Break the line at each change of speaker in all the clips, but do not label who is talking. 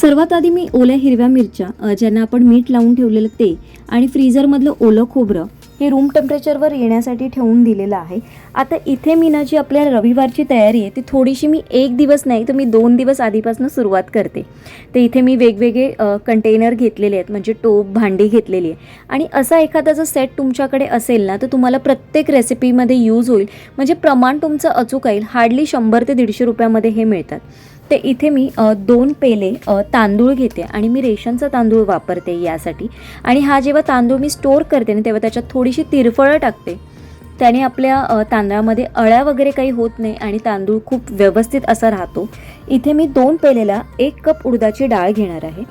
सर्वात आधी मी ओल्या हिरव्या मिरच्या ज्यांना आपण मीठ लावून ठेवलेलं ते आणि फ्रीझरमधलं ओलं खोबरं हे रूम टेम्परेचरवर येण्यासाठी ठेवून दिलेलं आहे. आता इथे मी ना जी आपल्या रविवारची तयारी आहे ती थोडीशी मी एक दिवस नाही तर मी दोन दिवस आधीपासून सुरुवात करते. तर इथे मी वेगवेगळे कंटेनर घेतलेले आहेत म्हणजे टोप भांडी घेतलेली आहे आणि असा एखादा जर सेट तुमच्याकडे असेल ना तर तुम्हाला प्रत्येक रेसिपीमध्ये यूज होईल. म्हणजे प्रमाण तुमचं अचूक येईल हार्डली शंभर ते दीडशे रुपयामध्ये हे मिळतात. ते इथे मी दोन पेले तांदूळ घेते आणि मी रेशनचा तांदूळ वापरते यासाठी. आणि हा जेव्हा तांदूळ मी स्टोर करते ना तेव्हा त्याच्यात थोडीशी तिरफळं टाकते. त्याने आपल्या तांदळामध्ये अळ्या वगैरे काही होत नाही आणि तांदूळ खूप व्यवस्थित असा राहतो. इथे मी दोन पेलेला एक कप उडदाची डाळ घेणार आहे.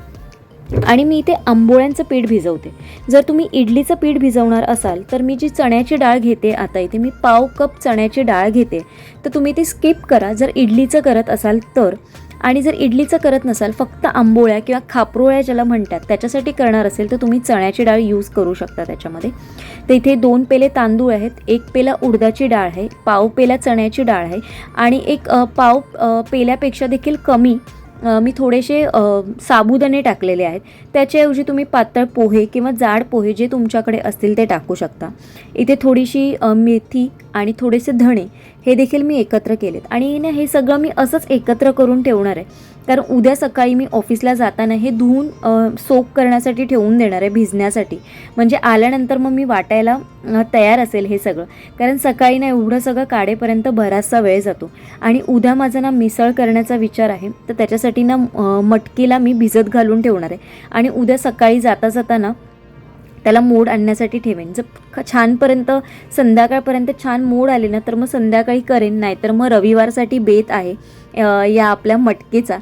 आणि मी इथे आंबोळ्यांचं पीठ भिजवते. जर तुम्ही इडलीचं पीठ भिजवणार असाल तर मी जी चण्याची डाळ घेते आता इथे मी पाव कप चण्याची डाळ घेते. तर तुम्ही ती स्किप करा. जर इडलीचं करत असाल तर आणि जर इडलीचं करत नसाल फक्त आंबोळ्या किंवा खापरोळ्या ज्याला म्हणतात त्याच्यासाठी करणार असेल तर तुम्ही चण्याची डाळ यूज करू शकता त्याच्यामध्ये. तर इथे दोन पेले तांदूळ आहेत एक पेला उडदाची डाळ आहे पाव पेला चण्याची डाळ आहे आणि एक पाव पेल्यापेक्षा देखील कमी मी थोडेसे साबुदाणे टाकलेले आहेत. त्याच्याऐवजी तुम्ही पातळ पोहे किंवा जाड पोहे जे तुमच्याकडे असतील ते टाकू शकता. इथे थोडीशी मेथी आणि थोडेसे धणे हे देखील मी एकत्र केलेत. आणि ना हे सगळं मी असंच एकत्र करून ठेवणार आहे. कारण उद्या सकाळी मी ऑफिसला जाताना हे धुवून सोक करण्यासाठी ठेवून देणार आहे भिजण्यासाठी. म्हणजे आल्यानंतर मग मी वाटायला तयार असेल हे सगळं. कारण सकाळी ना एवढं सगळं काढेपर्यंत बराचसा वेळ जातो. आणि उद्या माझा ना मिसळ करण्याचा विचार आहे. तर त्याच्यासाठी ना मटकीला मी भिजत घालून ठेवणार आहे. आणि उद्या सकाळी जाता जाताना त्याला मोड आणण्यासाठी ठेवेन. जर छानपर्यंत संध्याकाळपर्यंत छान मोड आले ना तर मग संध्याकाळी करेन नाहीतर मग रविवारसाठी बेत आहे या आपल्या मटकीचा.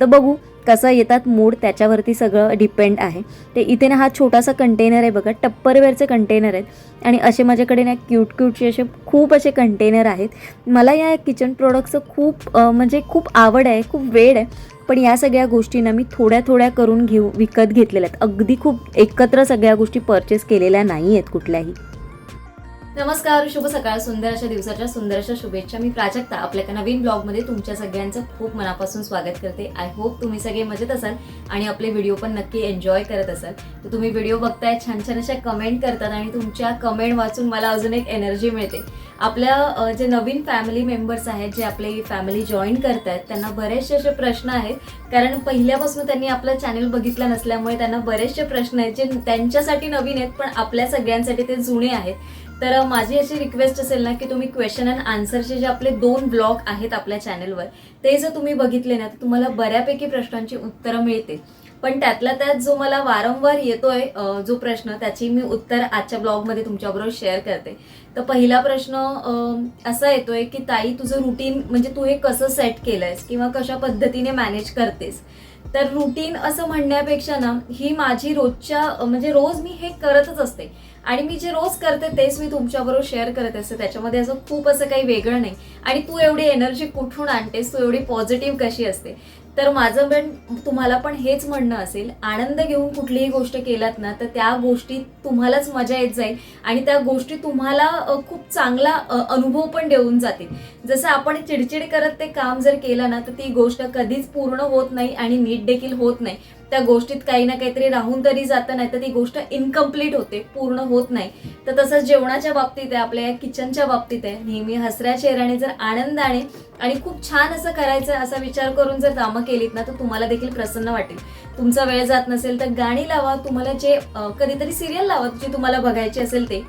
तर बघू कसं येतात मोड त्याच्यावरती सगळं डिपेंड आहे. ते इथे ना हा छोटासा कंटेनर आहे बघा टप्परवेअरचे कंटेनर आहेत. आणि असे माझ्याकडे ना क्यूट क्यूटचे असे खूप असे कंटेनर आहेत. मला या किचन प्रोडक्टचं खूप म्हणजे खूप आवड आहे खूप वेळ आहे. पण या सगळ्या गोष्टींना मी थोड्या थोड्या करून घेऊ विकत घेतलेल्या आहेत. अगदी खूप एकत्र सगळ्या गोष्टी परचेस केलेल्या नाही आहेत कुठल्याही. नमस्कार शुभ सकाळ सुंदर अशा दिवसाच्या सुंदर अशा शुभेच्छा. मी प्राजक्ता आपल्या एका नवीन ब्लॉगमध्ये तुमच्या सगळ्यांचं खूप मनापासून स्वागत करते. आय होप तुम्ही सगळे मजेत असाल आणि आपले व्हिडिओ पण नक्की एन्जॉय करत असाल. तर तुम्ही व्हिडिओ बघताय छान छान अशा कमेंट करतात आणि तुमच्या कमेंट वाचून मला अजून एक एनर्जी मिळते. आपल्या जे नवीन फॅमिली मेंबर्स आहेत जे आपली फॅमिली जॉईन करतायत त्यांना बरेचसे असे प्रश्न आहेत. कारण पहिल्यापासून त्यांनी आपलं चॅनल बघितलं नसल्यामुळे त्यांना बरेचसे प्रश्न आहेत जे त्यांच्यासाठी नवीन आहेत पण आपल्या सगळ्यांसाठी ते जुने आहेत. तर माझी अशी रिक्वेस्ट असेल ना की तुम्ही क्वेश्चन अँड आन्सरचे जे आपले दोन ब्लॉग आहेत आपल्या चॅनलवर ते जर तुम्ही बघितले ना तर तुम्हाला बऱ्यापैकी प्रश्नांची उत्तरं मिळते पण त्यातला त्यात जो मला वारंवार येतोय जो प्रश्न त्याची मी उत्तर आजच्या ब्लॉगमध्ये तुमच्याबरोबर शेअर करते. तर पहिला प्रश्न असा येतोय की ताई तुझं रुटीन म्हणजे तू हे कसं सेट केलंयस किंवा कशा पद्धतीने मॅनेज करतेस? तर रुटीन असं म्हणण्यापेक्षा ना ही माझी रोजच्या म्हणजे रोज मी हे करतच असते. आणि मी जे रोज करते तेच मी तुमच्याबरोबर शेअर करत असते. त्याच्यामध्ये असं खूप असं काही वेगळं नाही. आणि तू एवढी एनर्जी कुठून आणतेस? तू एवढी पॉझिटिव्ह कशी असते? तर माझं पण तुम्हाला पण हेच म्हणणं असेल आनंद घेऊन कुठलीही गोष्ट केलात ना तर त्या गोष्टी तुम्हालाच मजा येत जाईल आणि त्या गोष्टी तुम्हाला खूप चांगला अनुभव पण देऊन जातील. जसं आपण चिडचिड करत ते काम जर केलं ना तर ती गोष्ट कधीच पूर्ण होत नाही आणि नीट देखील होत नाही. त्या गोष्टीत काही ना काहीतरी राहून तरी जातं नाही तर ती गोष्ट इनकम्प्लीट होते पूर्ण होत नाही. तर तसंच जेवणाच्या बाबतीत आहे आपल्या या किचनच्या बाबतीत आहे. नेहमी हसऱ्या चेहऱ्याने जर आनंदाने आणि खूप छान असं करायचं असा विचार करून जर कामं केलीत ना तर तुम्हाला देखील प्रसन्न वाटेल. तुमचा वेळ जात नसेल तर गाणी लावा तुम्हाला जे कधीतरी सिरियल लावा जी तुम्हाला बघायची असेल ते.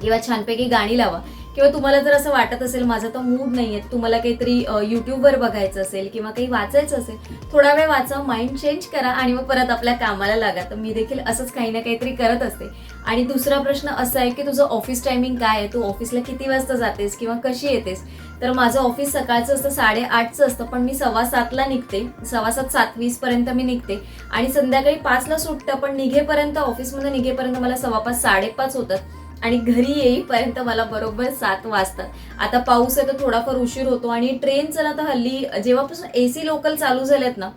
किंवा छानपैकी गाणी लावा. किंवा तुम्हाला जर असं वाटत असेल माझा तर मूड नाही आहे तुम्हाला काहीतरी युट्यूबवर बघायचं असेल किंवा काही वाचायचं असेल थोडा वेळ वाचा माइंड चेंज करा आणि मग परत आपल्या कामाला लागा. तर मी देखील असंच काही ना काहीतरी करत असते. आणि दुसरा प्रश्न असा आहे की तुझं ऑफिस टायमिंग काय आहे? तू ऑफिसला किती वाजता जातेस किंवा कशी येतेस? तर माझं ऑफिस सकाळचं असतं साडेआठचं असतं पण मी सव्वा सातला निघते. सव्वा सात सात वीसपर्यंत मी निघते. आणि संध्याकाळी पाचला सुटतं पण निघेपर्यंत ऑफिसमध्ये निघेपर्यंत मला सव्वा पाच साडेपाच होतात. आणि घरी येईपर्यंत मला बरोबर सात वाजतात आता पाऊस आहे तर थोडाफार उशीर होतो आणि ट्रेनचं ना तर हल्ली जेव्हापासून ए सी लोकल चालू झाल्यात ना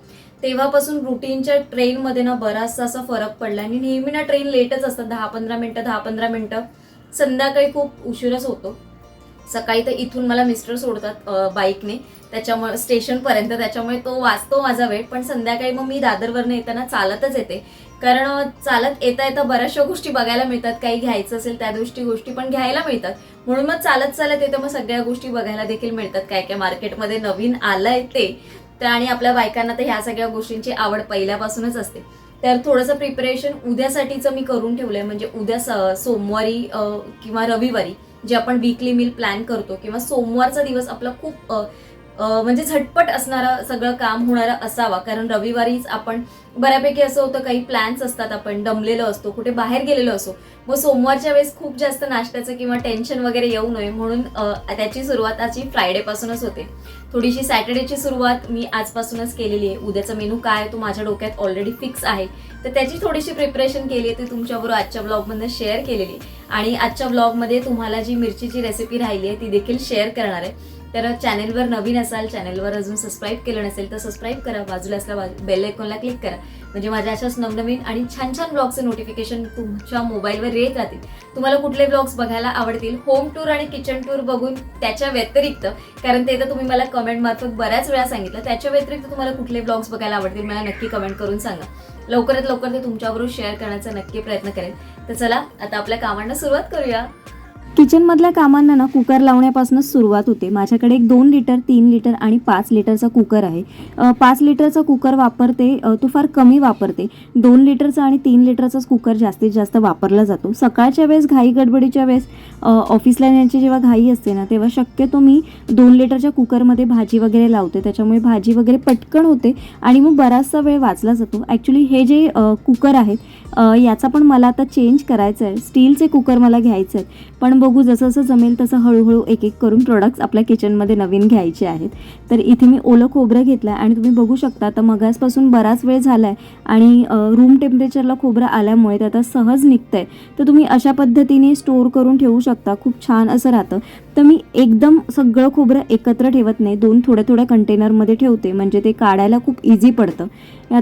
तेव्हापासून रुटीनच्या ट्रेनमध्ये ना बराचसा असा फरक पडला आणि नेहमी ना ट्रेन लेटच असतात दहा पंधरा मिनटं दहा पंधरा मिनटं. संध्याकाळी खूप उशीरच होतो. सकाळी तर इथून मला मिस्टर सोडतात बाईकने त्याच्यामुळे स्टेशनपर्यंत त्याच्यामुळे तो वाचतो माझा वेळ. पण संध्याकाळी मग मी दादरवरनं येताना चालतच येते. कारण चालत येता येता बऱ्याचशा गोष्टी बघायला मिळतात. काही घ्यायचं असेल त्या दृष्टी गोष्टी पण घ्यायला मिळतात. म्हणून मग चालत चालत येतं मग सगळ्या गोष्टी बघायला देखील मिळतात. काय काय मार्केटमध्ये नवीन आलंय ते तर आणि आपल्या बायकांना तर ह्या सगळ्या गोष्टींची आवड पहिल्यापासूनच असते. तर थोडंसं प्रिपरेशन उद्यासाठीचं मी करून ठेवलंय. म्हणजे उद्या स- सोमवारी किंवा रविवारी जे आपण वीकली मील प्लॅन करतो किंवा सोमवारचा दिवस आपला खूप म्हणजे झटपट असणारं सगळं काम होणारं असावा. कारण रविवारीच आपण बऱ्यापैकी असं होतं काही प्लॅन्स असतात आपण दमलेलो असतो कुठे बाहेर गेलेलो असो. मग सोमवारच्या वेळेस खूप जास्त नाश्त्याचं किंवा टेन्शन वगैरे येऊ नये म्हणून त्याची सुरुवात आजची फ्रायडे पासूनच होते. थोडीशी सॅटर्डेची सुरुवात मी आजपासूनच केलेली आहे. उद्याचा मेनू काय तो माझ्या डोक्यात ऑलरेडी फिक्स आहे. तर त्याची थोडीशी प्रिपरेशन केली आहे ती तुमच्याबरोबर आजच्या ब्लॉगमधनं शेअर केलेली आणि आजच्या ब्लॉगमध्ये तुम्हाला जी मिरचीची रेसिपी राहिली आहे ती देखील शेअर करणार आहे. तर चॅनेलवर नवीन असाल चॅनेलवर अजून सबस्क्राईब केलं नसेल तर सबस्क्राईब करा. बाजूला असल्या बेल आयकॉनला क्लिक करा. म्हणजे माझ्या अशाच नवनवीन आणि छान छान ब्लॉगचे नोटिफिकेशन तुमच्या मोबाईलवर येत राहतील. तुम्हाला कुठले ब्लॉग्स बघायला आवडतील होम टूर आणि किचन टूर बघून त्याच्या व्यतिरिक्त कारण ते तर तुम्ही मला कमेंट मार्फत बऱ्याच वेळा सांगितलं त्याच्या व्यतिरिक्त तुम्हाला कुठले ब्लॉग्स बघायला आवडतील मला नक्की कमेंट करून सांगा. लवकरात लवकर ते तुमच्याबरोबर शेअर करण्याचा नक्की प्रयत्न करेन. तर चला आता आपल्या कामांना सुरुवात करूया. किचनमधल्या कामांना ना कुकर लावण्यापासूनच सुरुवात होते. माझ्याकडे एक दोन लिटर तीन लिटर आणि पाच लिटरचा कुकर आहे. पाच लिटरचा कुकर वापरते तो फार कमी वापरते. दोन लिटरचा आणि तीन लिटरचाच कुकर जास्तीत जास्त वापरला जातो. सकाळच्या वेळेस घाई गडबडीच्या वेळेस ऑफिसला येण्याची जेव्हा घाई असते ना तेव्हा शक्यतो मी दोन लिटरच्या कुकरमध्ये भाजी वगैरे लावते. त्याच्यामुळे भाजी वगैरे पटकन होते आणि मग बराचसा वेळ वाचला जातो. ॲक्च्युली हे जे कुकर आहेत याचा पण मला आता चेंज करायचं आहे स्टीलचे कुकर मला घ्यायचे आहेत पण बघू जसं जसं जमेल तसं हळूहळू एक एक करून प्रोडक्ट्स आपल्या किचनमध्ये नवीन घ्यायचे आहेत. तर इथे मी ओलं खोबरं घेतलं आहे आणि तुम्ही बघू शकता तर मगासपासून बराच वेळ झाला आहे आणि रूम टेम्परेचरला खोबरं आल्यामुळे ते आता सहज निघतंय. तर तुम्ही अशा पद्धतीने स्टोअर करून ठेवू शकता. खूप छान असं राहतं. तर मी एकदम सगळं खोबरं एकत्र ठेवत नाही. दोन थोड्या थोड्या कंटेनरमध्ये ठेवते. म्हणजे ते काढायला खूप इझी पडतं.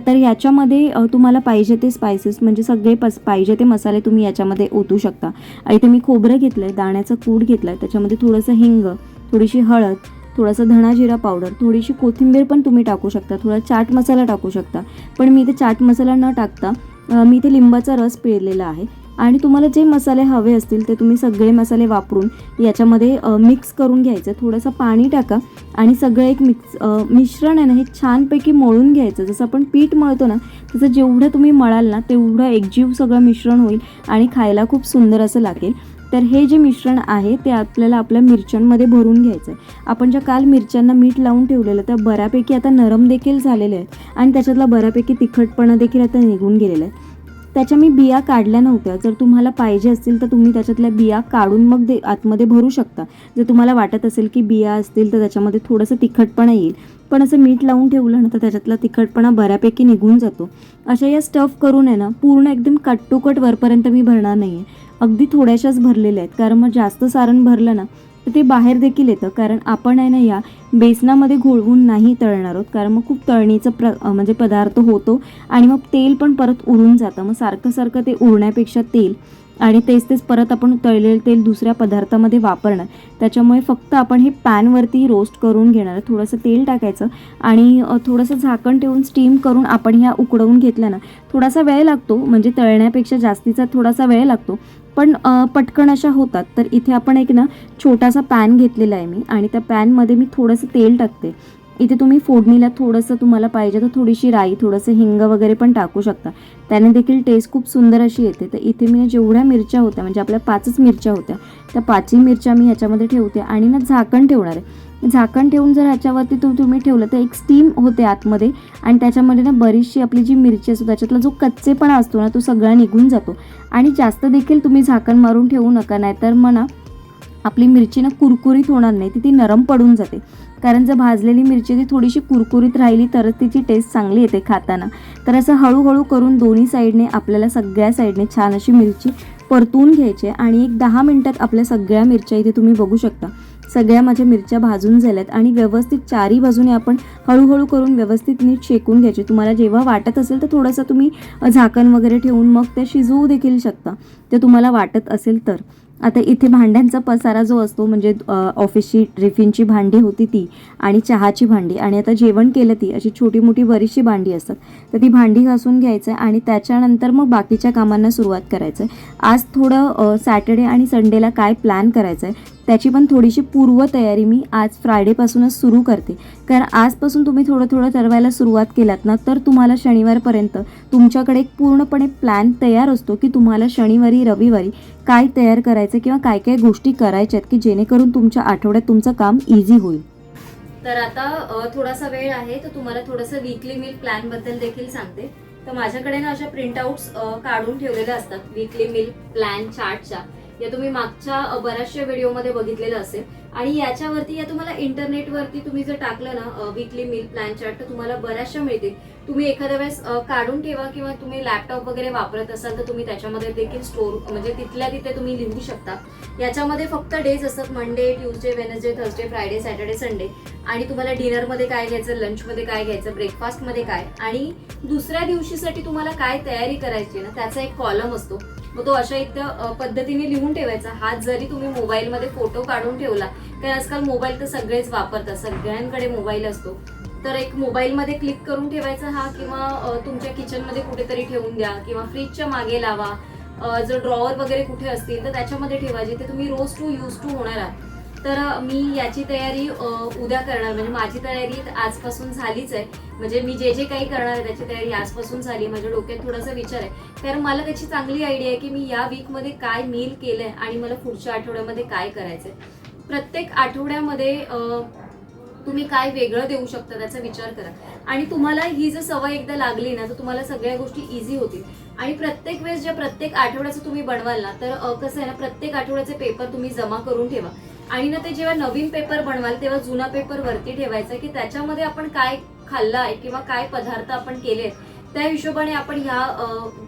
तर याच्यामध्ये तुम्हाला पाहिजे ते स्पायसेस म्हणजे सगळे पस पाहिजे ते मसाले तुम्ही याच्यामध्ये ओतू शकता. इथे मी खोबरं घेतलं आहे दाण्याचं कूट घेतलं आहे त्याच्यामध्ये थोडंसं हिंग थोडीशी हळद थोडासा धणा जिरा पावडर थोडीशी कोथिंबीर पण तुम्ही टाकू शकता. थोडा चाट मसाला टाकू शकता. पण मी इथे चाट मसाला न टाकता मी इथे लिंबाचा रस पिळलेला आहे. आणि तुम्हाला जे मसाले हवे असतील ते तुम्ही सगळे मसाले वापरून याच्यामध्ये मिक्स करून घ्यायचं. थोडंसं पाणी टाका आणि सगळं एक मिक्स मिश्रण आहे ना हे छानपैकी मळून घ्यायचं. जसं आपण पीठ मळतो ना तसं जेवढं तुम्ही मळाल ना तेवढं एकजीव सगळं मिश्रण होईल आणि खायला खूप सुंदर असं लागेल. तर हे जे मिश्रण आहे ते आपल्याला आपल्या मिरच्यांमध्ये भरून घ्यायचं आहे आपण ज्या काल मिरच्यांना मीठ लावून ठेवलेलं त्या बऱ्यापैकी आता नरम देखील झालेले आहेत आणि त्याच्यातला बऱ्यापैकी तिखटपणा देखील आता निघून गेलेला आहे. त्याच्या मी बिया काढल्या नव्हत्या. जर तुम्हाला पाहिजे असतील तर तुम्ही त्याच्यातल्या बिया काढून मग दे आतमध्ये भरू शकता. जर तुम्हाला वाटत असेल की बिया असतील तर त्याच्यामध्ये थोडंसं तिखटपणा येईल. पण असं मीठ लावून ठेवलं ना तर त्याच्यातला तिखटपणा बऱ्यापैकी निघून जातो. अशा या स्टफ करून आहे ना पूर्ण एकदम कट टू कट वरपर्यंत मी भरणार नाही आहे अगदी थोड्याशाच भरलेल्या आहेत. कारण मग जास्त सारण भरलं ना तर ते बाहेर देखील येतं. कारण आपण आहे ना या बेसनामध्ये घोळवून नाही तळणार आहोत. कारण मग खूप तळणीचं प्र म्हणजे पदार्थ होतो आणि मग तेल पण परत उरून जातं. मग सारखं सारखं ते उरण्यापेक्षा तेल आणि तेच तेच परत आपण तळलेलं तेल दुसऱ्या पदार्थामध्ये वापरणार त्याच्यामुळे फक्त आपण हे पॅनवरती रोस्ट करून घेणार. थोडंसं तेल टाकायचं आणि थोडंसं झाकण ठेवून स्टीम करून आपण ह्या उकडवून घेतल्या ना थोडासा वेळ लागतो. म्हणजे तळण्यापेक्षा जास्तीचा थोडासा वेळ लागतो. पण पटकन अशा होतात. तर इथे आपण एक ना छोटासा पॅन घेतलेला आहे मी. आणि त्या पॅनमध्ये मी थोडंसं तेल टाकते. इथे तुम्ही फोडणीला थोडंसं तुम्हाला पाहिजे तर थोडीशी राई थोडंसं हिंग वगैरे पण टाकू शकता. त्याने देखील टेस्ट खूप सुंदर अशी येते. तर इथे मी जेवढ्या मिरच्या होत्या म्हणजे आपल्या पाचच मिरच्या होत्या त्या पाचही मिरच्या मी ह्याच्यामध्ये ठेवते आणि ना झाकण ठेवणार आहे. झाकण ठेवून जर ह्याच्यावरती तो तुम्ही ठेवलं तर एक स्टीम होते आतमध्ये आणि त्याच्यामध्ये ना बरीचशी आपली जी मिरची असतो त्याच्यातला जो कच्चेपणा असतो ना तो सगळा निघून जातो. आणि जास्त देखील तुम्ही झाकण मारून ठेवू नका नाहीतर ना आपली मिरची ना कुरकुरीत होणार नाही ती ती नरम पडून जाते. कारण जर भाजलेली मिरची ती थोडीशी कुरकुरीत राहिली तरच तिची टेस्ट चांगली येते खाताना. तर असं हळूहळू करून दोन्ही साईडने आपल्याला सगळ्या साईडने छान अशी मिरची परतून घ्यायची आहे आणि एक दहा मिनटात आपल्या सगळ्या मिरच्या इथे तुम्ही बघू शकता. सगळ्या माझ्या मिरच्या भाजून झाल्यात आणि व्यवस्थित चारी बाजूने आपण हळूहळू करून व्यवस्थित नीट शेकून घ्यायचे. तुम्हाला जेव्हा वाटत असेल तर थोडंसं तुम्ही झाकण वगैरे ठेवून मग ते शिजवू देखील शकता. ते तुम्हाला वाटत असेल तर. आता इथे भांड्यांचा पसारा जो असतो म्हणजे ऑफिसची टिफिनची भांडी होती ती आणि चहाची भांडी आणि आता जेवण केलं ती अशी छोटी मोठी बरीचशी भांडी असतात. तर ती भांडी घासून घ्यायचं आहे आणि त्याच्यानंतर मग बाकीच्या कामांना सुरुवात करायचं आहे आज थोडं सॅटर्डे आणि संडेला काय प्लॅन करायचं आहे त्याची पण थोडीशी पूर्वतयारी मी आज फ्रायडेपासूनच सुरू करते. कारण आजपासून तुम्ही थोडं थोडं ठरवायला सुरुवात केलात ना तर तुम्हाला शनिवारपर्यंत तुमच्याकडे एक पूर्णपणे प्लॅन तयार असतो की तुम्हाला शनिवारी रविवारी काय तयार करायचं किंवा काय काय गोष्टी करायच्या आहेत की जेणेकरून तुमच्या आठवड्यात तुमचं काम इझी होईल. तर आता थोडासा वेळ आहे तर तुम्हाला थोडंसं वीकली मील प्लॅनबद्दल देखील सांगते. तर माझ्याकडे ना अशा प्रिंटआउट्स काढून ठेवलेल्या असतात वीकली मिल प्लॅन चार्टच्या या तुम्ही मागच्या बऱ्याचशा व्हिडिओमध्ये बघितलेलं असेल. आणि याच्यावरती या तुम्हाला इंटरनेटवरती तुम्ही जर टाकलं ना वीकली मिल प्लॅन चार्ट तर तुम्हाला बऱ्याचशा मिळतील. तुम्ही एखाद्या वेळेस काढून ठेवा किंवा तुम्ही लॅपटॉप वगैरे वापरत असाल तर तुम्ही त्याच्यामध्ये देखील स्टोर म्हणजे तिथल्या तिथे तुम्ही लिहू शकता. याच्यामध्ये फक्त डेज असतात Monday Tuesday Wednesday Thursday Friday Saturday Sunday आणि तुम्हाला डिनरमध्ये काय घ्यायचं लंचमध्ये काय घ्यायचं ब्रेकफास्टमध्ये काय? आणि दुसऱ्या दिवशीसाठी तुम्हाला काय तयारी करायची आहे ना त्याचा एक कॉलम असतो. मग तो अशा इथं पद्धतीने लिहून ठेवायचा. हात जरी तुम्ही मोबाईलमध्ये फोटो काढून ठेवला कारण आजकाल मोबाईल तर सगळेच वापरतात. सगळ्यांकडे मोबाईल असतो. तर एक मोबाईलमध्ये क्लिक करून ठेवायचा हा किंवा तुमच्या किचनमध्ये कुठेतरी ठेवून द्या किंवा फ्रीजच्या मागे लावा. जर ड्रॉवर वगैरे कुठे असतील तर त्याच्यामध्ये ठेवा जिथे तुम्ही रोज टू यूज टू होणार आहात. तर मी याची तयारी उद्या करणार. म्हणजे माझी तयारी आजपासून झालीच आहे. म्हणजे मी जे जे काही करणार आहे त्याची तयारी आजपासून झाली माझ्या डोक्यात थोडासा विचार आहे. कारण मला त्याची चांगली आयडिया आहे की मी या वीकमध्ये काय मील केलंय आणि मला पुढच्या आठवड्यामध्ये काय करायचंय. प्रत्येक आठवड्यामध्ये तुम्ही काय वेगळं देऊ शकता त्याचा विचार करा. आणि तुम्हाला ही जर सवय एकदा लागली ना तर तुम्हाला सगळ्या गोष्टी इझी होतील. आणि प्रत्येक वेळेस ज्या प्रत्येक आठवड्याचं तुम्ही बनवाल ना तर कसं आहे ना प्रत्येक आठवड्याचे पेपर तुम्ही जमा करून ठेवा. आणि ना ते जेव्हा नवीन पेपर बनवाल तेव्हा जुना पेपर वरती ठेवायचा की त्याच्यामध्ये आपण काय खाल्लं आहे किंवा काय पदार्थ आपण केले त्या हिशोबाने आपण ह्या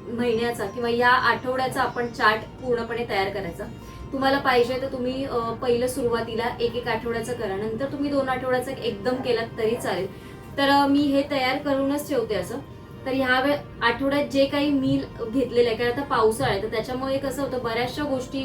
महिन्याचा किंवा या आठवड्याचा आपण चार्ट पूर्णपणे तयार करायचा. तुम्हाला पाहिजे तर तुम्ही पहिलं सुरुवातीला एक एक आठवड्याचं करा नंतर तुम्ही दोन आठवड्याचं एकदम केलात तरी चालेल. तर मी हे तयार करूनच ठेवते असं. तर ह्या वेळ आठवड्यात जे काही मील घेतलेलं आहे कारण आता पावसाळा आहे तर त्याच्यामुळे कसं होतं बऱ्याचशा गोष्टी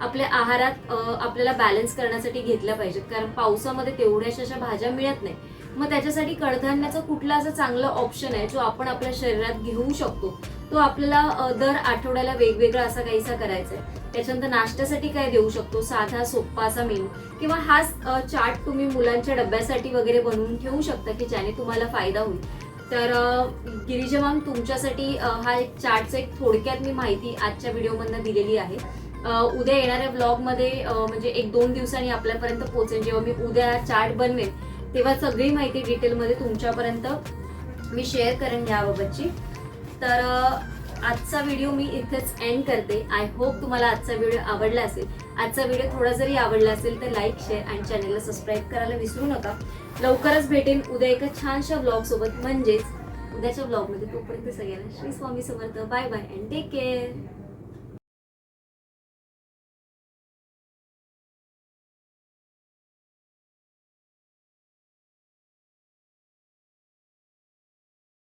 आपल्या आहारात आपल्याला बॅलन्स करण्यासाठी घेतल्या पाहिजेत. कारण पावसामध्ये तेवढ्याशा अशा भाज्या मिळत नाही. मग त्याच्यासाठी कडधान्याचा कुठला असा चांगला ऑप्शन आहे जो आपण आपल्या शरीरात घेऊ शकतो? तो आपल्याला दर आठवड्याला वेगवेगळा असा काहीसा करायचा आहे. त्याच्यानंतर नाश्त्यासाठी काय देऊ शकतो? साधा सोप्पा असा मेनू किंवा हाच चाट तुम्ही मुलांच्या डब्यासाठी वगैरे बनवून ठेवू शकता की ज्याने तुम्हाला फायदा होईल. तर अ, गिरिजा मॅम तुमच्यासाठी हा एक चार्टचं एक थोडक्यात मी माहिती आजच्या व्हिडिओमधनं दिलेली आहे. उद्या येणाऱ्या ब्लॉगमध्ये म्हणजे एक दोन दिवसांनी आपल्यापर्यंत पोहोचेल जेव्हा मी उद्या चार्ट बनवेन तेव्हा सगळी माहिती डिटेलमध्ये तुमच्यापर्यंत मी शेअर करेन याबाबतची. तर आजचा व्हिडिओ मी इथेच एंड करते. आय होप तुम्हाला आजचा व्हिडिओ आवडला असेल. आजचा व्हिडिओ थोडा जरी आवडला असेल तर लाईक शेअर आणि चॅनलला सबस्क्राईब करायला विसरू नका. लवकरच भेटेन उद्या एका छानशा ब्लॉगसोबत म्हणजेच उद्याच्या ब्लॉगमध्ये तोपर्यंत सगळ्यांना Shri Swami Samarth. Bye bye and take care